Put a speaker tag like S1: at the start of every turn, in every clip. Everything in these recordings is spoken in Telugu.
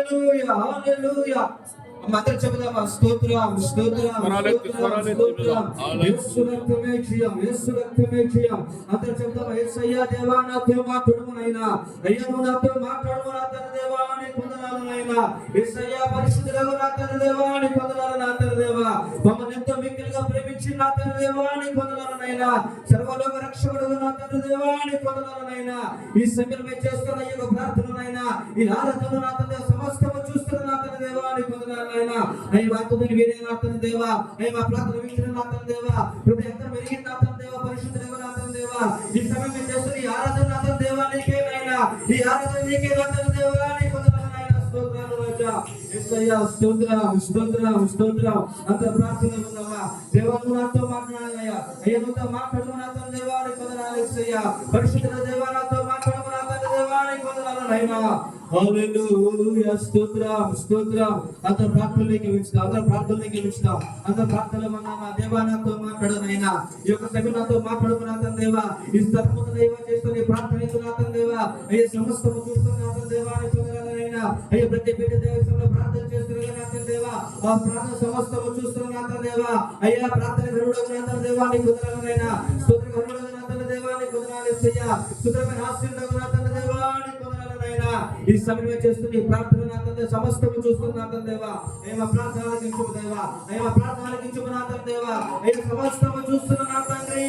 S1: హల్లెలూయా హల్లెలూయా అందరూ చెబుదామా? స్తోత్రం స్తోత్రం స్తోత్రం స్తోత్రం. యేసు రక్తమే జయం యేసు రక్తమే జయం అందరూ చెబుదామా? యేసయ్యా దేవా నాతో మాట్లాడుమునైనా అయ్యా నువ్వు నాతో మాట్లాడుము నా తన దేవా నీ పొందనాలనైనా యేసయ్యా పరిశుద్ధులకు నా తన దేవా నీ పొందనాలు నా తన దేవా? మమ్మల్ని ఎంతో మిక్కిలిగా ప్రేమించి నా తన దేవా నీ పొందనాలనైనా సర్వలోక రక్షకుడు నా తన దేవా నీ పొందనాలనైనా ఈ సమయంలో మేము చేస్తున్న ఈ యొక్క ప్రార్థననైనా ఈ ఆరాధన నా తన సమస్తము చూస్తున్న నా తన దేవా నీ పొందనాలనైనా అయ్యి వాక్యమైన వీరే నా తన దేవా. మా ప్రార్థన వీక్షణ నా తన హృదయ ఎంత మెరిగిన నా తన పరిశుద్ధ దేవ నా తన ఈ సమయం మేము చేస్తున్న ఈ ఆరాధన ఈ ఆరాధన నీకే నీ స్తోత్రాలు రాజా. అంత ప్రార్థన దేవా నువ్వు నాతో మాట్లాడాలయ్యా. అయ్యా మాట్లాడు పరిశుద్ధ దేవా నాతో మాట్లాడు నైనా స్తోత్రం స్తోత్రం. అంత ప్రార్థనలోకి వించుతాం అందరూ ప్రార్థనలోకి వించుతాం అంత ప్రార్థనలో మన మా దేవా నాతో మాట్లాడు నైనా ఈ యొక్క సభ నాతో మాట్లాడు నా దేవా ఈ స్తత్వత దేవ చేస్తున్న ఈ ప్రార్థన ఎందు నా తన దేవా అయ్యే సమస్తము చూస్తున్న నా తన దేవా నీ పొందనాలనైనా అయ్యే ప్రతి బిడ్డ దేవస్థంలో ప్రార్థన చేస్తున్న నా తన దేవా ఆ ప్రార్థన సమస్తము చూస్తున్న నా తన దేవా. అయ్యా ప్రార్థన గరుడు నా తన దేవా నీ పొందనాలనైనా స్తోత్ర గరుడు నా తన దేవా నీ పొందనాలు ఇస్తయ్యా స్తోత్రమైన ఆశీర్వాదం ఈ సమయం చేస్తున్న ఈ ప్రార్థన నా తండ్రి సమస్తము చూస్తున్న తండ్రి దేవా. ఏమ ప్రార్థన ఆలకించుము దేవా. ఏమ ప్రార్థన ఆలకించుము నా తండ్రి దేవా. ఏమ సమస్తము చూస్తున్న నా తండ్రి.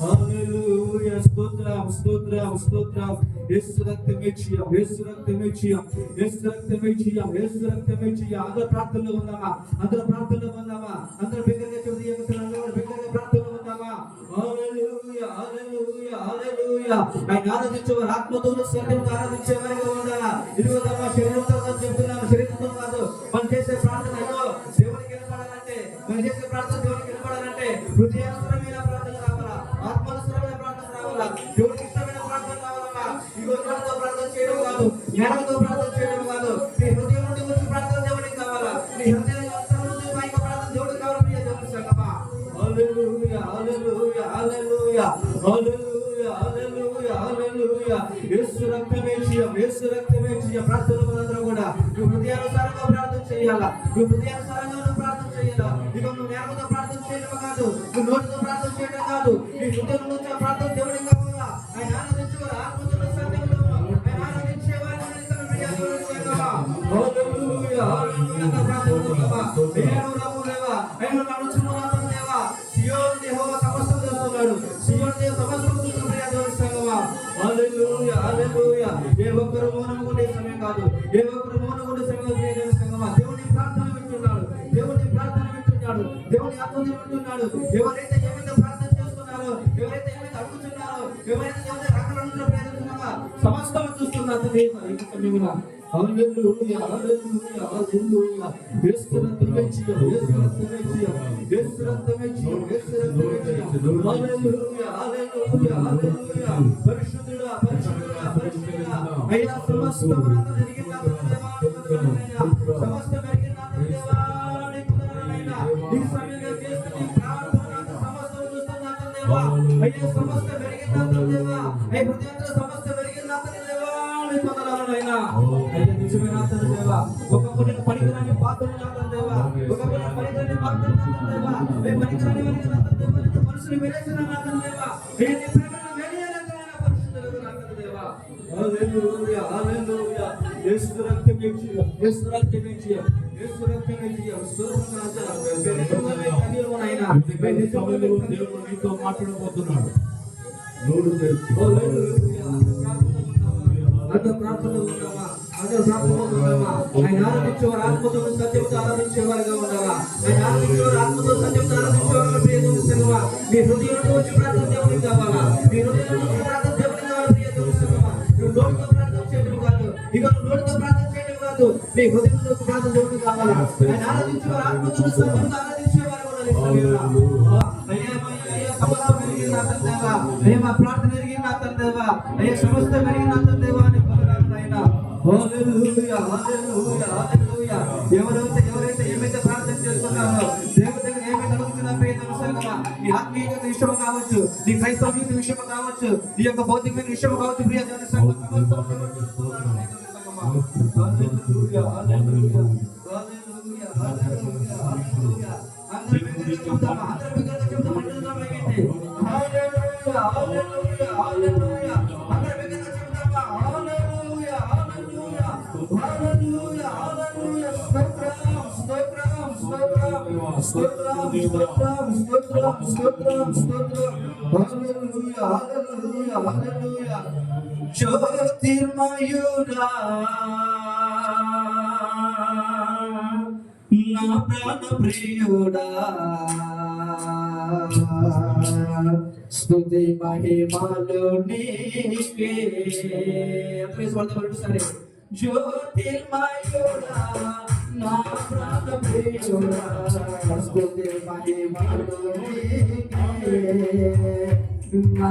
S1: హల్లెలూయా. స్తోత్రం స్తోత్రం స్తోత్రం. యేసు రక్తమే చేయం యేసు రక్తమే చేయం యేసు రక్తమే చేయం యేసు రక్తమే చేయం అందరూ ప్రార్థనలో ఉందామా అందరూ ప్రార్థనలో ఉందామా అందరూ బిగ్గరగా చెబుతూ ఆయన ఆరాధించేవారు ఆత్మతోను సత్యంతో ఆరాధించేవారుగా ఉండాలా? ఇదిగో తమ శరీరంతో చెప్తున్నారు కాదు నోటితో ప్రార్థన చేయడం కాదు. నీ హృదయం ప్రార్థన దేవుడికి కావాలా ఆయన ఆరాధించేవారు ఆత్మతో సత్యంలో ఆయన ఆరాధించేవారు ఎవరైతే ఏమైతే ప్రార్థన చేస్తున్నారో ఎవరైతే ఏమైతే అడుగుతున్నారో ఎవరైతే ఏమైతే రాకలంటున్నారో ప్రయత్నిస్తున్నారో సమస్తం చూస్తున్నారు దేవుడు హల్లెలూయా హల్లెలూయా హల్లెలూయా. యేసు రక్తమే జయం యేసు రక్తమే జయం యేసు రక్తమే జయం యేసు రక్తమే జయం హల్లెలూయా హల్లెలూయా హల్లెలూయా. పరిశుద్ధుడా పరిశుద్ధుడా పరిశుద్ధుడా. అయ్యా సమస్తము అయ్యా సమస్త జరిగిన నాతో దేవా? అయ్యా హృదయంలో సమస్త జరిగిన దేవా? నీ పొందనాలనైనా అయ్యా నిజమే నాతో దేవా? ఒకప్పుడు నేను పనికిరాని పాత్రలు దేవా. ఒకప్పుడు నేను పనికిరాని పాత్రలు దేవా. నేను పనికిరాని దేవా. మనుషులు వెలేసిన దేవా. అయ్యా ప్రేమను వెలియాలనుకున్న పరిశుద్ధులకు దేవా. హల్లెలూయా హల్లెలూయా. యేసు రక్తమే జీవం యేసు రక్తమే జీవం యేసు రక్తమే జీవం స్తోత్రం రాజా నిజమే కనిరువనైనా
S2: దేవుడు నీతో మాట్లాడబోతున్నాడు నోరు తెరిచి
S1: అందరూ ప్రార్థనలో ఉన్నామా అందరూ ప్రార్థనలో ఉన్నామా ఆయన ఆరాధించేవారు ఆత్మతో సత్యంతో ఆరాధించేవారుగా ఉండాలా ఆయన ఆరాధించేవారు ఆత్మతో సత్యంతో ఆరాధించేవారు ప్రియ మీ హృదయంలో వచ్చి ప్రార్థన దేవుడికి కావాలా మీ హృదయంలో ప్రార్థన ప్రార్థన చేయడం కాదు నీ హృదయంలో వచ్చి ప్రార్థన దేవునికి కావాలా ఆయన ఆరాధించేవారు ఆత్మతో సంబంధం ఆరాధించేవారు కూడా ఈ అయ్యా సమస్త నా తండ్రివా అయ్యా. మా ప్రార్థన నా తండ్రివా అయ్యా. సమస్త నా తండ్రివా అని ఎవరైతే ఎవరైతే ఏమైతే ప్రార్థన చేస్తున్నారో దేవుడి ఏమైతే నీ విషయం కావచ్చు నీ క్రైస్తవ విషయం కావచ్చు నీ యొక్క భౌతికమైన విషయం కావచ్చు ప్రియ దేవుని స్తోత్రం స్తోత్రం స్తోత్రం స్తోత్రం హల్లెలూయా హల్లెలూయా హల్లెలూయా జ్యోతిర్మయుడా నా ప్రాణ ప్రియుడా. స్తుతి మహిమలు నీకే. ప్లీజ్ వన్ టూ సరే జ్యోతిర్మయుడా నా ప్రాణ ప్రియుడా. స్తుతి మహిమలు నీకే. నా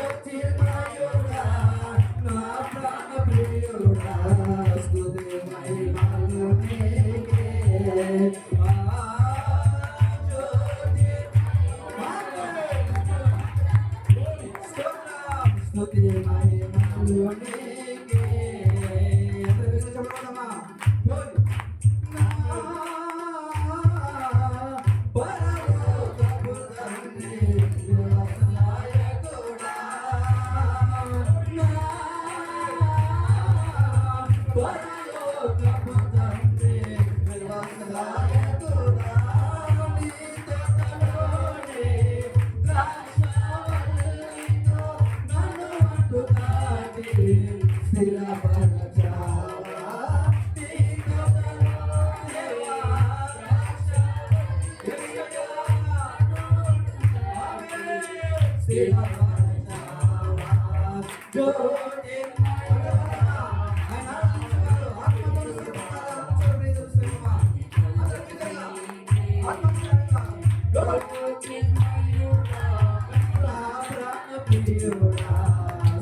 S1: Bye.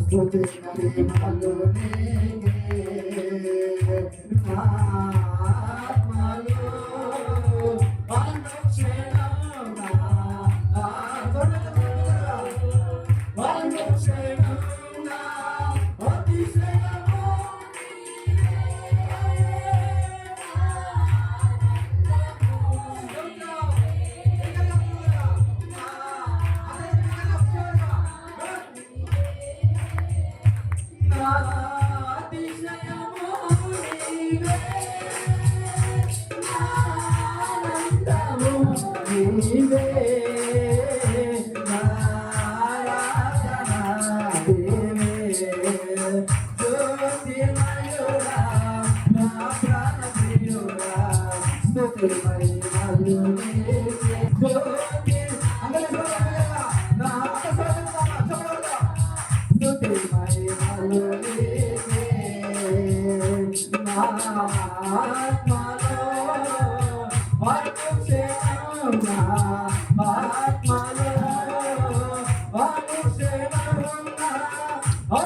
S1: প্রতি নদী Huh?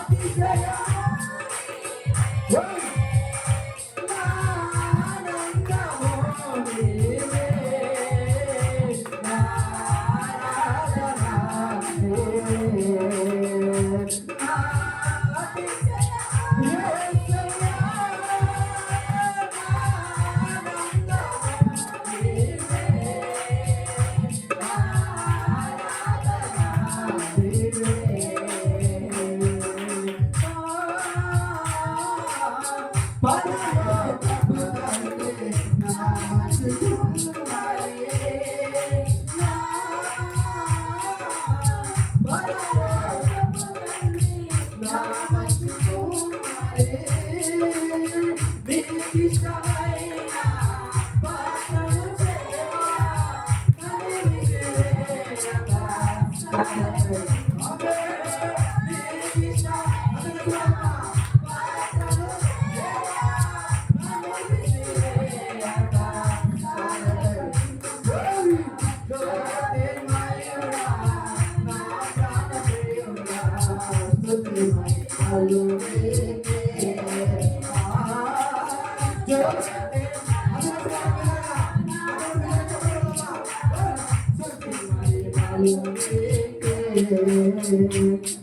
S1: Thank you.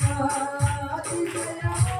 S1: 아, 이제야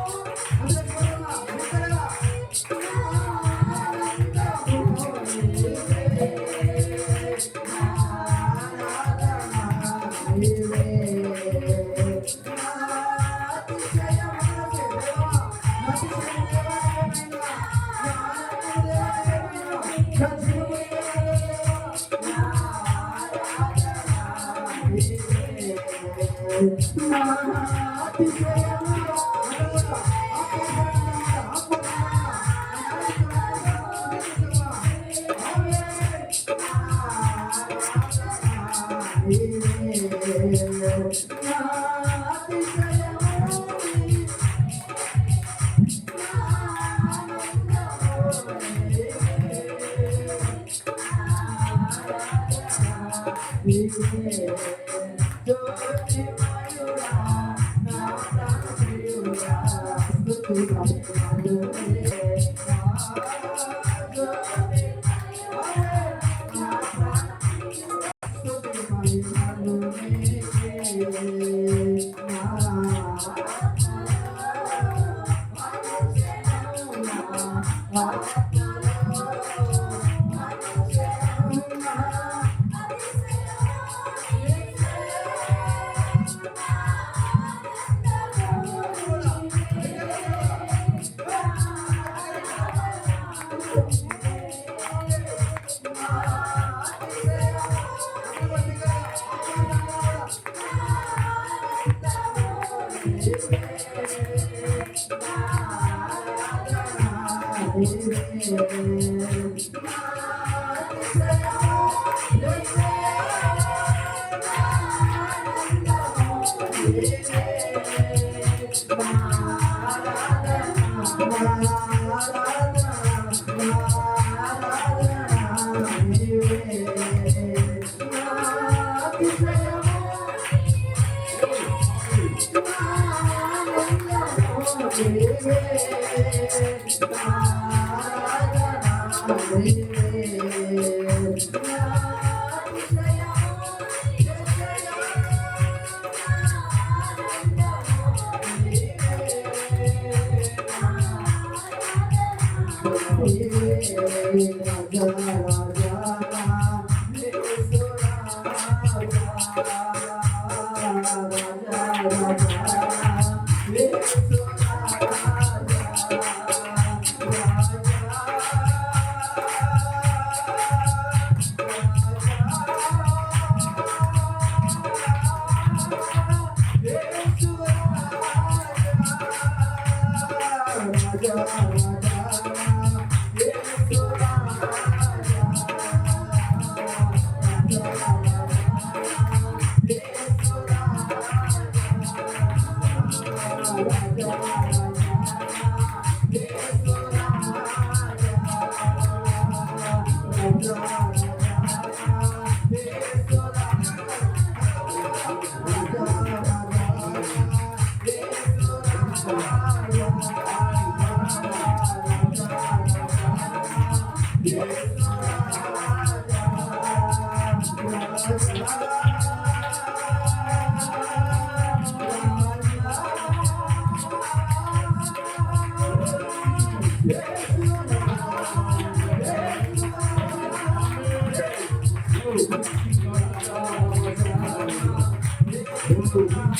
S1: Raja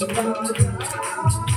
S2: Thank you.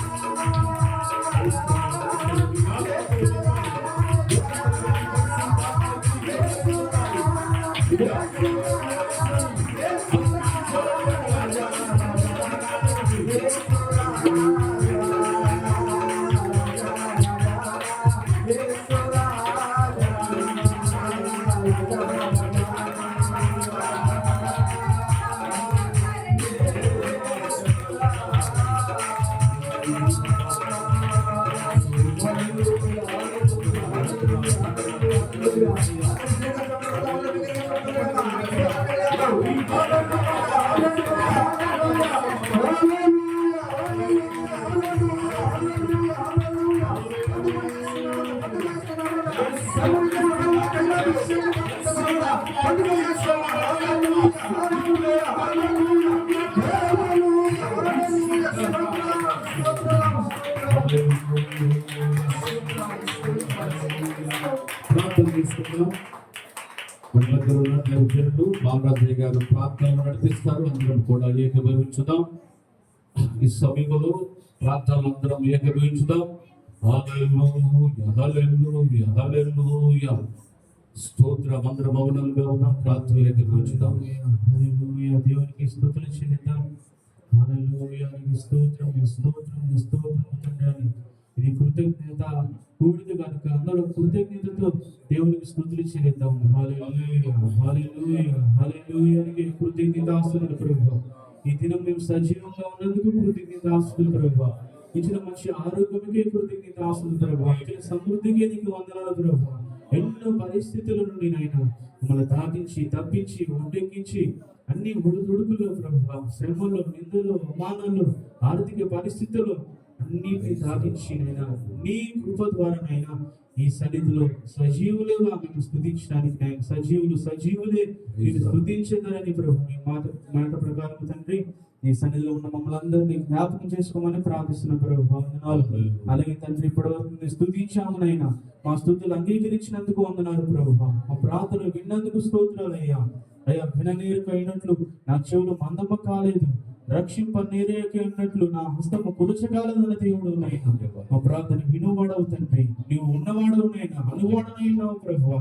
S2: నడిపిస్తారు అందరం కూడా ఏకీభవించుదాం. ఈ సమయంలో ప్రార్థనలు అందరం ఏకీభవించుదాం. స్తోత్ర హల్లెలూయా మౌనంగా ఉన్నాం ప్రార్థనలు ఏకీభవించుదాం.
S3: హల్లెలూయా దేవునికి స్తుతులు చెల్లిద్దాం. స్తోత్రం స్తోత్రం స్తోత్రం తండ్రి ఇది కృతజ్ఞత కూడిక కనుక అందరూ కృతజ్ఞతతో దేవునికి స్తుతులు చెల్లిద్దాం. హల్లెలూయా హల్లెలూయా హల్లెలూయా నీకు ఈ దినం మేము సజీవంగా ఉన్నందుకు కృతజ్ఞతాస్తుతులు ప్రభువా. ఇచ్చిన మంచి ఆరోగ్యంకే కృతజ్ఞత ఆస్తులు ప్రభువా. ఇచ్చిన సమృద్ధికే నీకు వందనాలు ప్రభువా. ఎన్నో పరిస్థితుల నుండి నాయన మమ్మల్ని దాటించి తప్పించి ఒడ్డెక్కించి అన్ని ఒడుదుడుకులు ప్రభు శ్రమలో నిందలో అవమానాల్లో ఆర్థిక పరిస్థితుల్లో అన్నిటిని దాటించి నైనా నీ కృప ద్వారానైనా ఈ సన్నిధిలో సజీవులుగా మేము స్థుతించడానికి నాయన సజీవులు సజీవులే మీరు స్థుతించదని ప్రభు. మీ మాట మాట ప్రకారం తండ్రి ఈ సన్నిధిలో ఉన్న మమ్మల్ని అందరినీ జ్ఞాపకం చేసుకోమని ప్రార్థిస్తున్న ప్రభు. వందనాలు. అలాగే తండ్రి ఇప్పటివరకు నేను స్థుతించాము నైనా మా స్థుతులు అంగీకరించినందుకు వందనాలు ప్రభు. మా ప్రార్థనలు విన్నందుకు స్తోత్రాలు అయ్యా. అయ్యా విననీరుకైనట్లు నా చెవులు మందమ్మ కాలేదు. రక్షింప ఉన్నట్లు నా హస్తము కులుచకాలదన్న దేవుడు నైనా మా ప్రార్థన వినువాడవు తండ్రి. నీవు ఉన్నవాడవు నైనా అనువాడనైనావు ప్రభు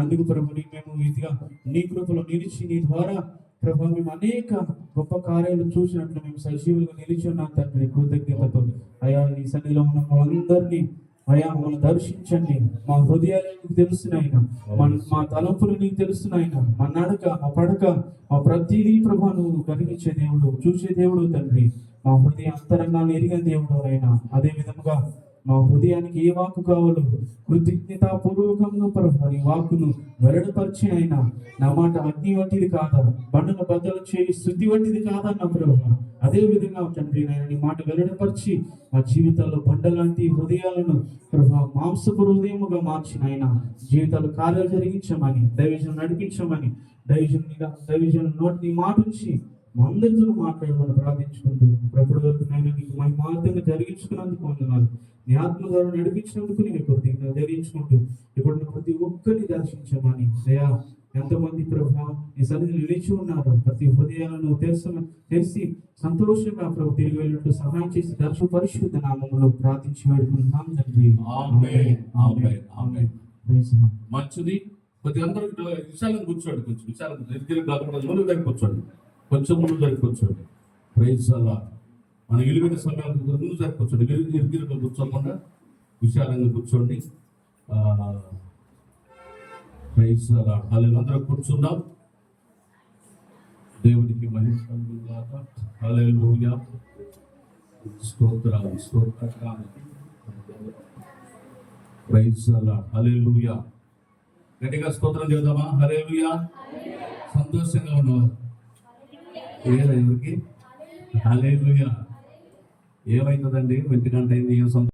S3: అందుకు ప్రభు నీ మేము ఇదిగా నీ కృపలో నిలిచి నీ ద్వారా ప్రభా మేము అనేక గొప్ప కార్యాలు చూసినట్లు మేము సజీవులుగా నిలిచి ఉన్నాం తండ్రి. కృతజ్ఞతతో. అయ్యా ఈ సన్నిధిలో ఉన్న వాళ్ళందరినీ అయ్యా మమ్మల్ని దర్శించండి. మా హృదయాలు నీకు తెలుస్తున్నాయినా మా మా తలంపులు నీకు తెలుస్తున్నాయినా మా నడక మా పడక మా ప్రతిదీ ప్రభా నువ్వు కలిగించే దేవుడు చూసే దేవుడు తండ్రి. మా హృదయ అంతరంగాన్ని ఎరిగిన దేవుడు అయినా అదే విధముగా మా హృదయానికి ఏ వాక్కు కావాలో కృతజ్ఞతాపూర్వకంగా ప్రభా నీ వాక్కును వెరడపరిచి అయినా నా మాట అగ్ని వంటిది కాదా? బండల బద్దలు చేయి శుద్ధి వంటిది కాదన్న ప్రభా? అదే విధంగా తండ్రి నాయన నీ మాట వెల్లడపరిచి మా జీవితాల్లో బండ లాంటి హృదయాలను ప్రభా మాంసపు హృదయముగా మార్చిన ఆయన జీవితాలు కార్యాలు జరిగించమని దైవజనం నడిపించమని దైవజన్ దైవజన్ నోటి మాటించి మాట ఉంచి అందరితో మాట్లాడమని ప్రార్థించుకుంటూ ప్రపటి వరకు నేను నీకు జరిగించుకున్నందుకు వందనాలు. నీ ఆత్మ ద్వారా నడిపించినందుకు నీకు కృతజ్ఞత జరిగించుకుంటూ ఇప్పుడు ప్రతి ఒక్కరిని దర్శించమని. దయా ఎంతమంది ప్రభా నీ సన్నిధిలో నిలిచి ఉన్నారు. ప్రతి హృదయాలను తెరస తెరిచి సంతోషంగా ప్రభు తిరిగి వెళ్ళినట్టు సహాయం చేసి దర్శన పరిశుద్ధ నామములో ప్రార్థించి వేడుకుంటున్నాం తండ్రి.
S2: మంచిది. కొద్ది అందరూ విశాలం కూర్చోండి కొంచెం. విశాలం దగ్గర కాకుండా ముందు దగ్గర కూర్చోండి. కొంచెం ముందు జరిగి కూర్చోండి. ప్రైజ్ అలా మన విలువైన సమయాలకు ముందు సరి కూర్చోండి. ఇరు- కూర్చోకుండా విశాలంగా కూర్చోండి. ప్రైజ్ అలా హల్లెలూయా. అందరూ కూర్చున్నాం దేవునికి మహిళ స్తోత్రాలు స్తోత్రాలు ప్రైజ్ అలాడ్. హల్లెలూయా గట్టిగా స్తోత్రం చేద్దామా హల్లెలూయా సంతోషంగా ఉన్నవారు. ఏరా ఎవరికి హల్లెలూయా. ఏమైతుందండి? ఒంటి గంట అయింది ఏం